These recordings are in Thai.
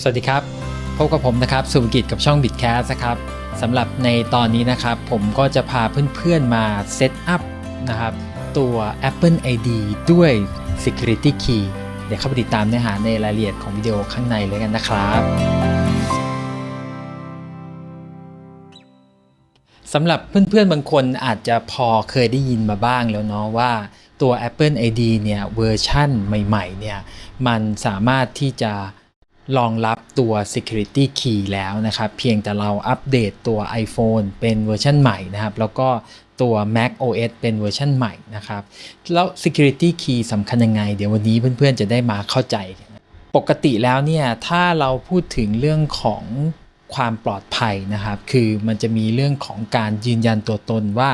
สวัสดีครับ พบกับผมนะครับสุภกิจกับช่อง b i t c a s นะครับสำหรับในตอนนี้นะครับ ผมก็จะพาเพื่อนๆมาเซตอัพนะครับตัว Apple ID ด้วย Security Key เดี๋ยวเข้าไปติดตามเนื้อหาในรายละเอียดของวิดีโอข้างในเลยกันนะครับสำหรับเพื่อนๆบางคนอาจจะพอเคยได้ยินมาบ้างแล้วเนาะว่าตัว Apple ID เนี่ยเวอร์ชั่นใหม่ๆเนี่ยมันสามารถที่จะ รองรับตัว Security Key แล้วนะครับ เพียงแต่เราอัปเดตตัว iPhone เป็นเวอร์ชันใหม่นะครับ แล้วก็ตัว Mac OS เป็นเวอร์ชันใหม่นะครับ แล้ว Security Key สำคัญยังไง เดี๋ยววันนี้เพื่อนๆจะได้มาเข้าใจ ปกติแล้วเนี่ย ถ้าเราพูดถึงเรื่องของความปลอดภัยนะครับ คือมันจะมีเรื่องของการยืนยันตัวตนว่า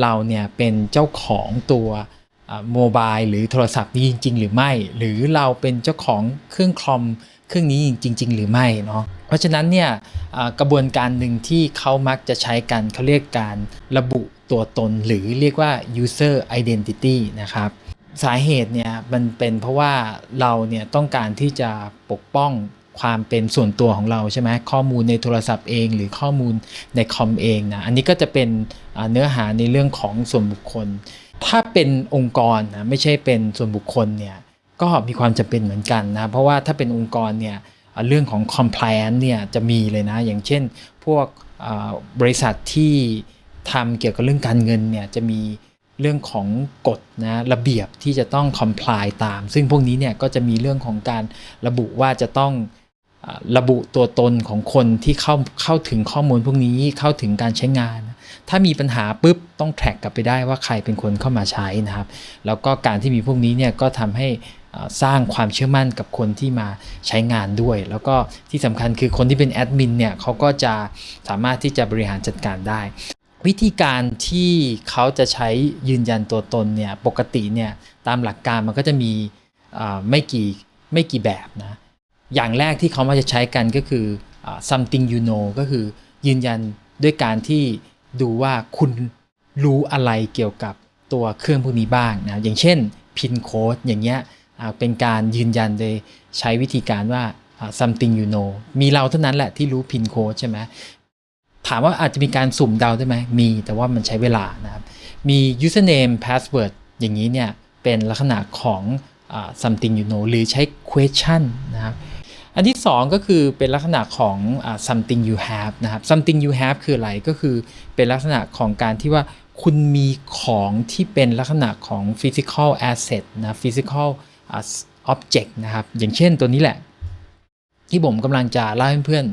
เราเนี่ยเป็นเจ้าของตัวโมบายหรือโทรศัพท์นี้จริง ๆ หรือไม่ หรือเราเป็นเจ้าของเครื่องคอม เครื่องนี้จริง ๆ หรือไม่เนาะเพราะฉะนั้นเนี่ยกระบวนการหนึ่งที่เขามักจะใช้กันเขาเรียกการระบุตัวตนหรือเรียกว่า user identity นะครับสาเหตุเนี่ยมันเป็นเพราะว่าเราเนี่ยต้องการที่จะปกป้องความเป็นส่วนตัวของเราใช่ไหมข้อมูลในโทรศัพท์เอง หรือข้อมูลในคอมเองนะอันนี้ก็จะเป็นเนื้อหาในเรื่องของส่วนบุคคล ถ้าเป็นองค์กรนะไม่ใช่เป็นส่วนบุคคลเนี่ย ก็มีความจำเป็นเหมือนกันนะเพราะว่าถ้าเป็นองค์กรเนี่ยเรื่องของ compliance เนี่ยจะมีเลยนะ อย่างเช่น พวกบริษัทที่ทำเกี่ยวกับเรื่องการเงินเนี่ยจะมีเรื่องของกฎนะระเบียบที่จะต้อง comply ตาม ซึ่งพวกนี้เนี่ยก็จะมีเรื่องของการระบุว่าจะต้องระบุตัวตนของคนที่เข้าเข้าถึงข้อมูลพวกนี้เข้าถึงการใช้งาน ถ้ามีปัญหาปุ๊บต้องแทร็กกลับไปได้ว่าใครเป็นคนเข้ามาใช้นะครับ แล้วก็การที่มีพวกนี้เนี่ยก็ทำให้ สร้างความเชื่อมั่นกับคนที่มาใช้งานด้วย แล้วก็ที่สำคัญคือคนที่เป็นแอดมินเนี่ยเขาก็จะสามารถที่จะบริหารจัดการได้ วิธีการที่เขาจะใช้ยืนยันตัวตนเนี่ยปกติเนี่ยตามหลักการมันก็จะมีไม่กี่ไม่กี่แบบนะอย่างแรกที่เขามาจะใช้กันก็คืออ something you know ก็คือยืนยันด้วยการที่ดูว่าคุณรู้อะไรเกี่ยวกับตัวเครื่องพวกนี้บ้างนะอย่างเช่น pin code อย่างเงี้ย เป็นการยืนยันโดยใช้วิธีการว่า something you know มีเราเท่านั้นแหละที่รู้ pin code ใช่ไหมถามว่าอาจจะมีการสุ่มเดาได้ไหมมีแต่ว่ามันใช้เวลานะครับมี username password อย่างนี้เนี่ย เป็นลักษณะของอ something you know หรือใช้ question นะครับอันที่ 2 ก็คือเป็นลักษณะของอ something you have นะครับ something you have คืออะไรก็คือเป็นลักษณะของการที่ว่าคุณมีของที่เป็นลักษณะของ physical asset นะ physical อ่า object นะครับ อย่างเช่นตัวนี้แหละ ที่ผมกำลังจะเล่าให้เพื่อน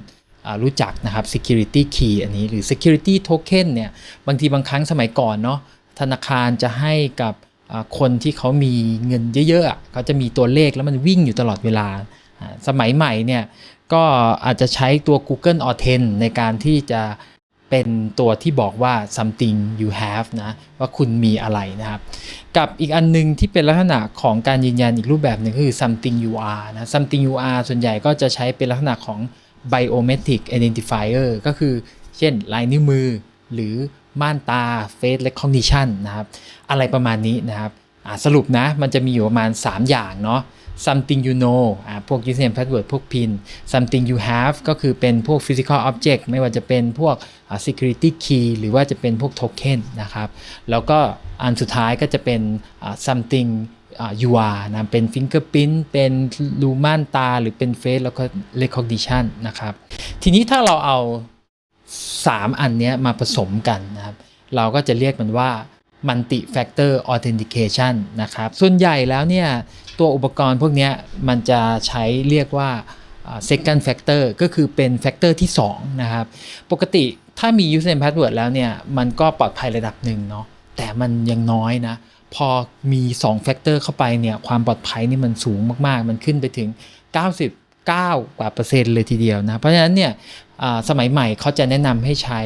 อ่ารู้จักนะครับ security key อันนี้หรือ security token เนี่ยบางทีบางครั้งสมัยก่อนเนาะธนาคารจะให้กับคนที่เขามีเงินเยอะๆเขาจะมีตัวเลขแล้วมันวิ่งอยู่ตลอดเวลาอ่าสมัยใหม่เนี่ยก็อาจจะใช้ตัว Google Authent ในการที่จะ เป็นตัวที่บอกว่า something you have นะว่าคุณมีอะไรนะครับ กับอีกอันหนึงที่เป็นลักษณะของการยืนยันอีกรูปแบบหนึ่งก็คือ something you are นะ something you are ส่วนใหญ่ก็จะใช้เป็นลักษณะของ biometric identifier ก็คือ เช่น ลายนิ้วมือ หรือม่านตา face recognition นะครับ อะไรประมาณนี้นะครับ สรุปนะ มันจะมีอยู่ประมาณ 3 อย่างเนาะ something you know อ่าพวก username password พวก pin something you have ก็คือเป็นพวก physical object ไม่ว่าจะเป็นพวก security key หรือว่าจะเป็นพวก token นะครับ แล้วก็อันสุดท้ายก็จะเป็น something you are นะ เป็น fingerprint เป็นรูม่านตา หรือเป็น face แล้วก็ recognition นะครับ ทีนี้ถ้าเราเอา 3 อันนี้มาผสมกันนะครับ เราก็จะเรียกมันว่า มัลติแฟกเตอร์ออเทนติเคชันนะครับ ส่วนใหญ่แล้วเนี่ยตัวอุปกรณ์พวกนี้มันจะใช้เรียกว่า second factor ก็คือเป็นแฟกเตอร์ที่ 2 นะครับ ปกติถ้ามี username password แล้วเนี่ย มันก็ปลอดภัยระดับหนึ่งเนาะแต่มันยังน้อยนะ พอมี2แฟกเตอร์เข้าไปเนี่ย ความปลอดภัยนี่มันสูงมาก ๆ มันขึ้นไปถึง90 9 กว่าเปอร์เซ็นต์เลยทีเดียวนะ เพราะฉะนั้นเนี่ยสมัยใหม่เขาจะแนะนำให้ใช้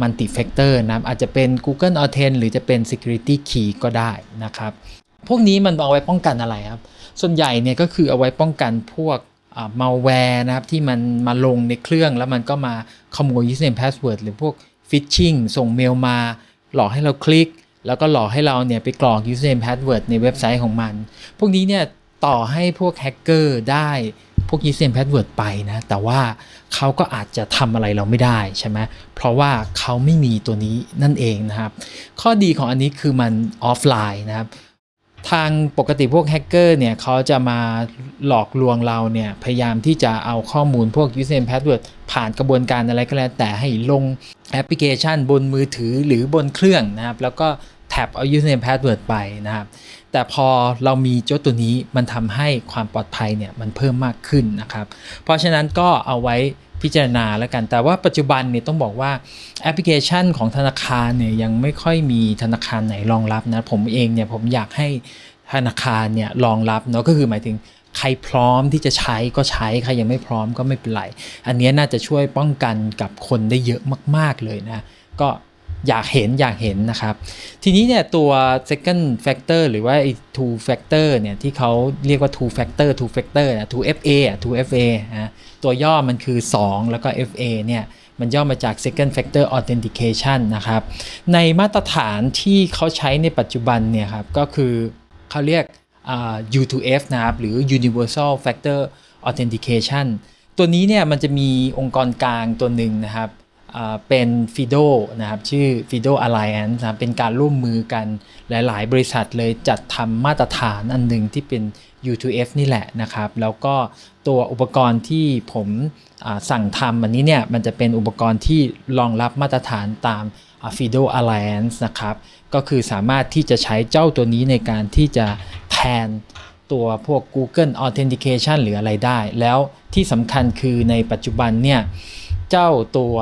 มัลติแฟกเตอร์นะอาจจะเป็น Google Auth หรือจะเป็น Security Key ก็ได้นะครับ พวกนี้มันเอาไว้ป้องกันอะไรครับ ส่วนใหญ่เนี่ยก็คือเอาไว้ป้องกันพวกมัลแวร์นะครับที่มันมาลงในเครื่องแล้วมันก็มาขโมย username password หรือพวกฟิชชิงส่งเมลมา หลอกให้เราคลิก แล้วก็หลอกให้เราเนี่ยไปกรอก username password ในเว็บไซต์ของมัน พวกนี้เนี่ยต่อให้พวกแฮกเกอร์ได้ พวก username password ไปนะ แต่ว่าเขาก็อาจจะทำอะไรเราไม่ได้ใช่ไหมเพราะว่าเขาไม่มีตัวนี้นั่นเองนะครับ ข้อดีของอันนี้คือมันออฟไลน์นะครับทางปกติพวกแฮกเกอร์เนี่ยเขาจะมาหลอกลวงเราเนี่ย พยายามที่จะเอาข้อมูลพวก username password ผ่านกระบวนการอะไรก็แล้วแต่ให้ลงแอปพลิเคชันบนมือถือหรือบนเครื่องนะครับ แล้วก็ ท็บเอา username password ไปนะครับ แต่พอเรามีเจ้าตัวนี้มันทำให้ความปลอดภัยเนี่ยมันเพิ่มมากขึ้นนะครับ เพราะฉะนั้นก็เอาไว้พิจารณาแล้วกัน แต่ว่าปัจจุบันเนี่ยต้องบอกว่าแอปพลิเคชันของธนาคารเนี่ยยังไม่ค่อยมีธนาคารไหนรองรับนะ ผมเองเนี่ยผมอยากให้ธนาคารเนี่ยรองรับเนาะก็คือหมายถึงใครพร้อมที่จะใช้ก็ใช้ ใครยังไม่พร้อมก็ไม่เป็นไร อันนี้น่าจะช่วยป้องกันกับคนได้เยอะมาก ๆเลยนะ ก็ อยากเห็นอยากเห็นนะครับ ทีนี้เนี่ยตัว second factor หรือว่า two factor เนี่ยที่เขาเรียกว่า two factor two factor นะ two FA two FA นะตัวย่อมันคือ 2 แล้วก็ FA เนี่ยมันย่อมาจาก second factor authentication นะครับ ในมาตรฐานที่เขาใช้ในปัจจุบันเนี่ยครับก็คือเขาเรียกอ่า U2F นะครับหรือ Universal Factor Authentication ตัวนี้เนี่ยมันจะมีองค์กรกลางตัวหนึ่งนะครับ เป็น FIDO นะครับชื่อ FIDO Alliance นะครับเป็นการร่วมมือกันหลาย ๆ บริษัทเลยจัดทำมาตรฐานอันหนึ่งที่เป็น U2F นี่แหละนะครับ แล้วก็ตัวอุปกรณ์ที่ผมสั่งทำอันนี้เนี่ยมันจะเป็นอุปกรณ์ที่รองรับมาตรฐานตาม FIDO Alliance นะครับ ก็คือสามารถที่จะใช้เจ้าตัวนี้ในการที่จะแทนตัวพวก Google Authentication หรืออะไรได้ แล้วที่สำคัญคือในปัจจุบันเนี่ย เจ้าตัว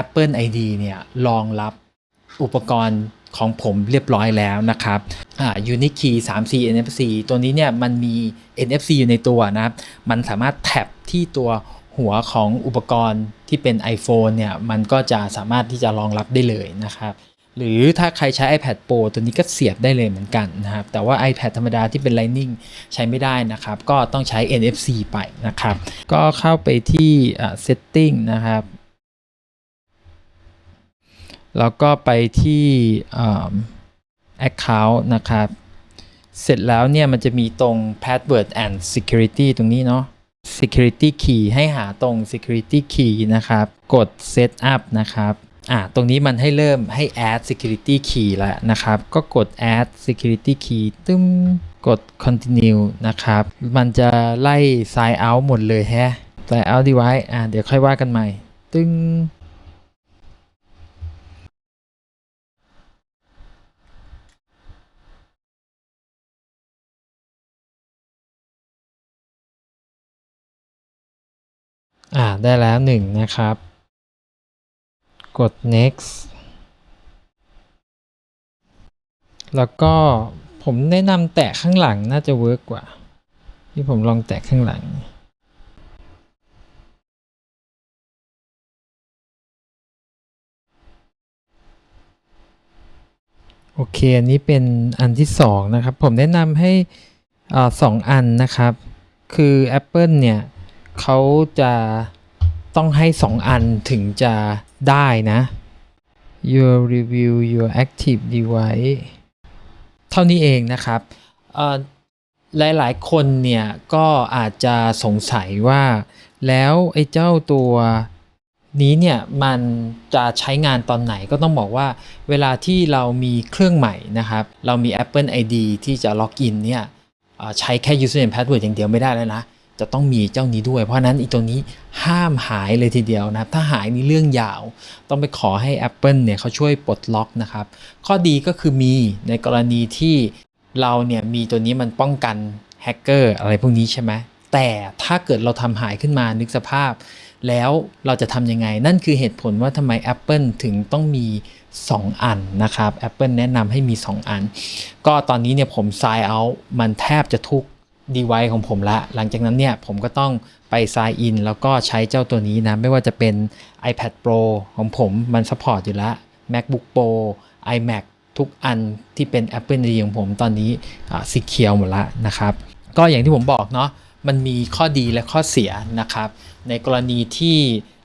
Apple ID เนี่ยรองรับอุปกรณ์ของผมเรียบร้อยแล้วนะครับอ่า Unique Key 3C NFC ตัวนี้เนี่ยมันมี NFC อยู่ในตัวนะครับ มันสามารถแท็บที่ตัวหัวของอุปกรณ์ที่เป็น iPhone เนี่ย มันก็จะสามารถที่จะรองรับได้เลยนะครับ หรือถ้าใครใช้ iPad Pro ตัวนี้ก็เสียบได้เลยเหมือนกันนะครับ แต่ว่า iPad ธรรมดาที่เป็น Lightning ใช้ไม่ได้นะครับ ก็ต้องใช้ NFC ไปนะครับ ก็เข้าไปที่อ่า Setting นะครับ แล้วก็ไปที่ Account นะครับ เสร็จแล้วเนี่ยมันจะมีตรง Password and Security ตรงนี้เนาะ Security Key ให้หาตรง Security Key นะครับ กด Set Up นะครับอ่าตรงนี้มันให้เริ่มให้ add security key แล้วนะครับ ก็กด add security key ตึ้มกด continue นะครับ มันจะไล่ sign out หมดเลยแฮะ sign out device อ่าเดี๋ยวค่อยว่ากันใหม่ ตึ้ง อ่าได้แล้วหนึ่งนะครับ กด next แล้วก็ผมแนะนำแตะข้างหลังน่าจะเวิร์กกว่า ที่ผมลองแตะข้างหลัง โอเค อันนี้เป็นอันที่สองนะครับ ผมแนะนำให้อ่าสองอันนะครับ คือ Apple เนี่ย เขาจะต้องให้ 2 อันถึงจะได้นะ your review your active device เท่านี้เองนะครับหลายๆ คนเนี่ย ก็อาจจะสงสัยว่า แล้วไอ้เจ้าตัวนี้เนี่ยมันจะใช้งานตอนไหนก็ต้องบอกว่าเวลาที่เรามีเครื่องใหม่นะครับ เรามี Apple ID ที่จะล็อกอินเนี่ยใช้แค่ username password อย่างเดียวไม่ได้แล้วนะ จะต้องมีเจ้านี้ด้วย เพราะนั้นอีตัวนี้ห้ามหายเลยทีเดียวนะครับ ถ้าหายนี่เรื่องยาว ต้องไปขอให้ Apple เนี่ยเขาช่วยปลดล็อกนะครับ ข้อดีก็คือมีในกรณีที่เราเนี่ยมีตัวนี้มันป้องกันแฮกเกอร์อะไรพวกนี้ใช่ไหมแต่ถ้าเกิดเราทำหายขึ้นมานึกสภาพ แล้วเราจะทำยังไง นั่นคือเหตุผลว่าทำไม Apple ถึงต้องมี 2 อันนะครับ Apple แนะนำให้มี 2 อัน ก็ตอนนี้เนี่ยผม sign out มันแทบจะทุก device ของผมละ หลังจากนั้นเนี่ยผมก็ต้องไป sign in แล้วก็ใช้เจ้าตัวนี้นะ ไม่ว่าจะเป็น iPad Pro ของผมมัน support อยู่แล้ว MacBook Pro iMac ทุกอันที่เป็น Apple ID ของผมตอนนี้สีเขียวหมดละนะครับ ก็อย่างที่ผมบอกเนาะมันมีข้อดีและข้อเสียนะครับ ในกรณีที่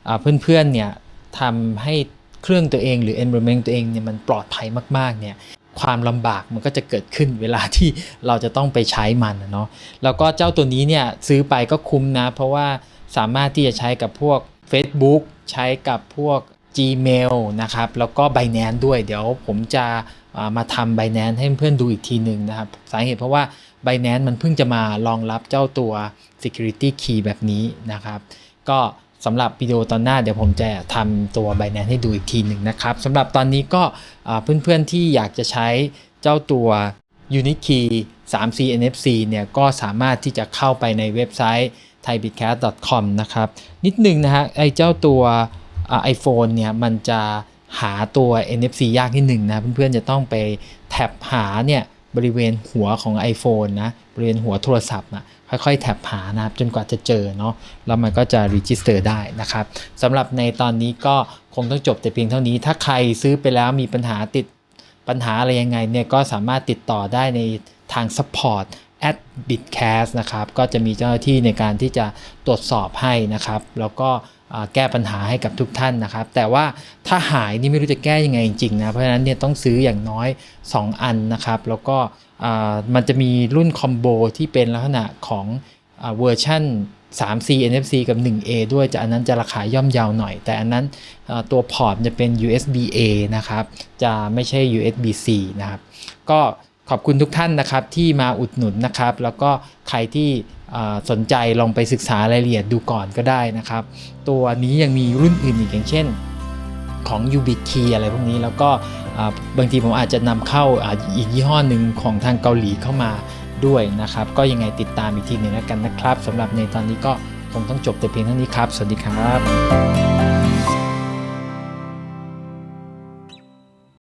อ่าเพื่อนๆเนี่ยทำให้เครื่องตัวเองหรือ environment ตัวเองเนี่ยมันปลอดภัยมากๆเนี่ย ความลำบากมันก็จะเกิดขึ้นเวลาที่เราจะต้องไปใช้มันเนาะแล้วก็เจ้าตัวนี้เนี่ยซื้อไปก็คุ้มนะ เพราะว่าสามารถที่จะใช้กับพวก Facebook ใช้กับพวก Gmail นะครับ แล้วก็ Binance ด้วย เดี๋ยวผมจะามาทำ Binance ให้เพื่อนดูอีกทีหนึ่งนะครับ สาเหตุเพราะว่า Binance มันเพิ่งจะมารองรับเจ้าตัว Security Key แบบนี้นะครับ ก็ สำหรับวิดีโอตอนหน้าเดี๋ยวผมจะทำตัว Binance ให้ดูอีกทีหนึ่งนะครับสำหรับตอนนี้ก็เพื่อนๆที่อยากจะใช้เจ้าตัว Unikey 3C NFC เนี่ยก็สามารถที่จะเข้าไปในเว็บไซต์ thaibitcast.com นะครับ นิดนึงนะฮะไอเจ้าตัวไอโฟนเนี่ยมันจะหาตัว NFC ยากนิดหนึ่งนะ เพื่อนๆจะต้องไปแท็บหาเนี่ยบริเวณหัวของ iPhone นะ บริเวณหัวโทรศัพท์นะ ค่อยๆแท็บหานะครับจนกว่าจะเจอเนาะแล้วมันก็จะรีจิสเตอร์ได้นะครับสำหรับในตอนนี้ก็คงต้องจบแต่เพียงเท่านี้ ถ้าใครซื้อไปแล้วมีปัญหาติดปัญหาอะไรยังไงเนี่ยก็สามารถติดต่อได้ในทาง support at bitcast นะครับก็จะมีเจ้าหน้าที่ในการที่จะตรวจสอบให้นะครับ แล้วก็ แก้ปัญหาให้กับทุกท่านนะครับ แต่ว่าถ้าหายนี่ไม่รู้จะแก้ยังไงจริงๆนะเพราะฉะนั้นเนี่ยต้องซื้ออย่างน้อย 2 อันนะครับ แล้วก็มันจะมีรุ่นคอมโบที่เป็นลักษณะของเวอร์ชัน 3C NFC กับ 1A ด้วยจะอันนั้นจะราคาย่อมเยาวหน่อย แต่อันนั้นตัวพอร์ตจะเป็น USB A นะครับ จะไม่ใช่ USB C นะครับ ก็ ขอบคุณทุกท่านนะครับที่มาอุดหนุนนะครับ แล้วก็ใครที่สนใจลองไปศึกษารายละเอียดดูก่อนก็ได้นะครับ ตัวนี้ยังมีรุ่นอื่นอีกอย่างเช่นของ u b i k e y อะไรพวกนี้แล้วก็บางทีผมอาจจะนำเข้าอาอีกยี่ห้อหนึ่งของทางเกาหลีเข้ามาด้วยนะครับ ก็ยังไงติดตามอีกทีหนึ่งแล้วกันนะครับสำหรับในตอนนี้ก็คงต้องจบแต่เพียงเท่านี้ครับ สวัสดีครับ